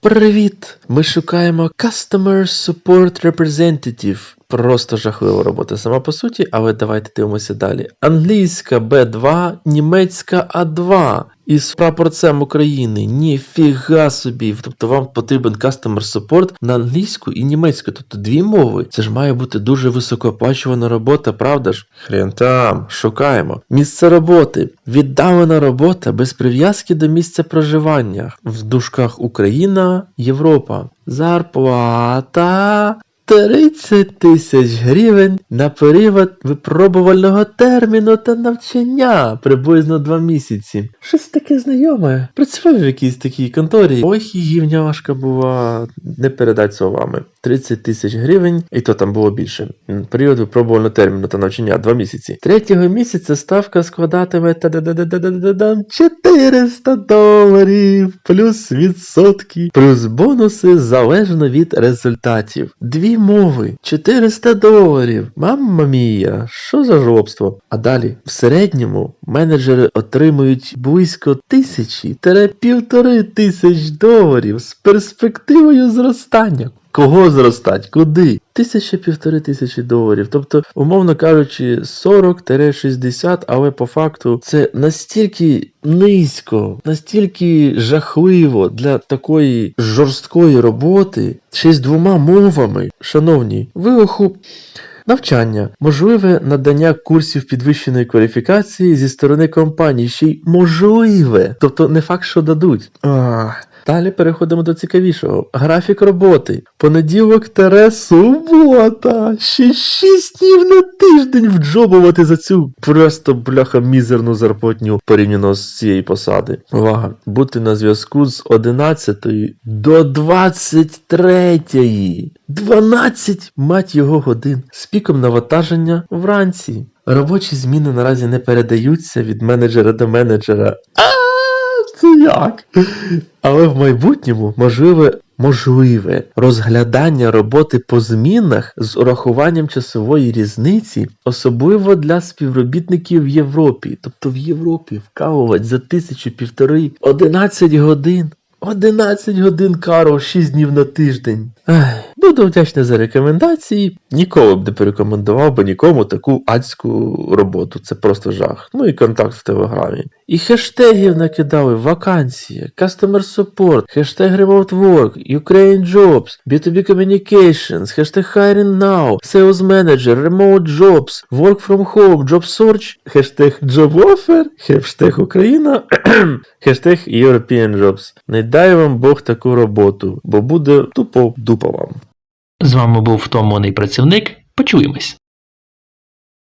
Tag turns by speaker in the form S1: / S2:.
S1: Привіт! Ми шукаємо Customer Support Representative. Просто жахлива робота сама по суті, але давайте дивимося далі. Англійська B2, німецька А2 із прапорцем України. Ніфіга собі. Тобто вам потрібен Customer Support на англійську і німецьку, тобто дві мови. Це ж має бути дуже високооплачувана робота, правда ж? Хрен там, шукаємо. Місце роботи. Віддалена робота без прив'язки до місця проживання. В дужках Україна, Європа. Зарплата 30 тисяч гривень на період випробувального терміну та навчання приблизно 2 місяці. Щось таке знайоме. Працював в якійсь такій конторі. ох, і важка була, не передать словами. 30 тисяч гривень, і то там було більше. Період випробувального терміну та навчання 2 місяці. Третього місяця ставка складатиме 400 доларів, плюс відсотки, плюс бонуси залежно від результатів. Дві мови, 400 доларів. Мамма мія, що за жлобство? А далі, в середньому, менеджери отримують близько тисячі півтори тисяч доларів з перспективою зростання. Кого зростать? Куди? Тисяча півтори тисячі доларів. Тобто, умовно кажучи, 40-60, але по факту це настільки низько, настільки жахливо для такої жорсткої роботи, ще з двома мовами. Шановні, ви. Навчання, можливе надання курсів підвищеної кваліфікації зі сторони компанії, ще й можливе, тобто не факт, що дадуть. Ах. Далі переходимо до цікавішого. Графік роботи. Понеділок тере субота. Ще 6 днів на тиждень вджобувати за цю просто бляха мізерну зарплатню порівняно з цієї посади. Увага! Бути на зв'язку з 11 до 23. 12, мать його годин, з піком навантаження вранці. Робочі зміни наразі не передаються від менеджера до менеджера. А як? Але в майбутньому можливе. Можливе розглядання роботи по змінах з урахуванням часової різниці, особливо для співробітників в Європі. Тобто в Європі вкалувати за тисячу півтори 11 годин. 11 годин каро, 6 днів на тиждень. Ай, буду вдячний за рекомендації. Ніколи б не порекомендував би нікому таку адську роботу. Це просто жах. Ну і контакт в телеграмі. І хештегів накидали вакансія, Customer Support, хештег Remote Work, Ukraine Jobs, B2B Communications, хештег Hiring Now, Sales Manager, Remote Jobs, Work from Home, Job Search, хештег Job Offer, хештег Україна, хештег European Jobs. Не дай вам Бог таку роботу, бо буде тупо дупа вам.
S2: З вами був втомлений працівник. Почуємось.